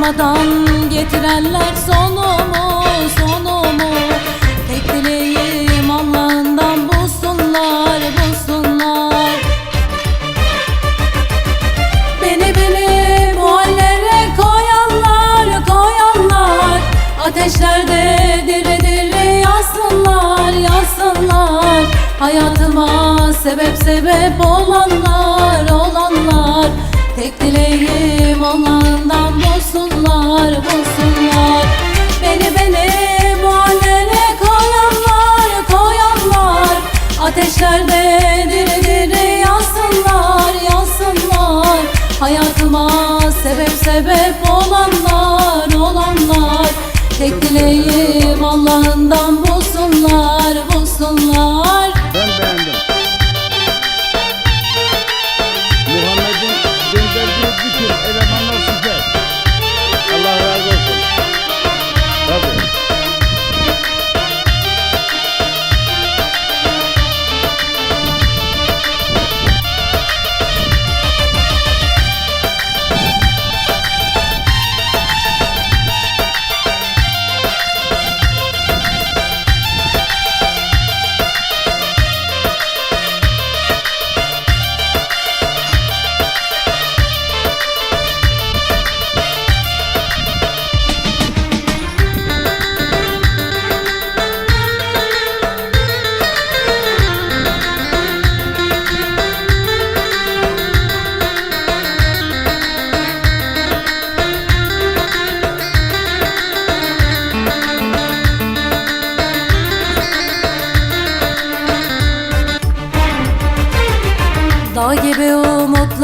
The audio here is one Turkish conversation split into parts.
Sormadan getirenler sonumu sonumu Tek dileğim Allah'ından bulsunlar bulsunlar. Beni beni bu hallere koyanlar koyanlar. Ateşlerde diri diri yansınlar yansınlar Hayatıma sebep sebep olanlar olanlar Tek dileğim Allah'ından bulsunlar bulsunlar. Beni beni bu hallere koyanlar koyanlar. Ateşlerde diri diri yansınlar yansınlar. Hayatıma sebep sebep olanlar olanlar. Tek dileğim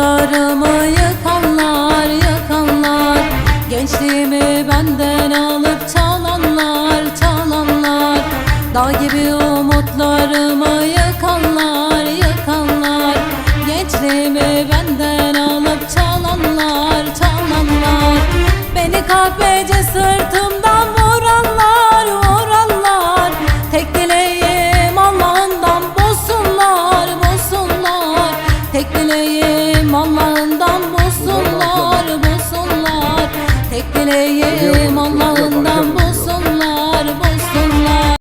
umutlarımı yıkanlar, yıkanlar Gençliğimi benden alıp çalanlar, çalanlar. Dağ gibi umutlarımı yıkanlar, yıkanlar Gençliğimi benden alıp çalanlar, çalanlar. Beni kahvece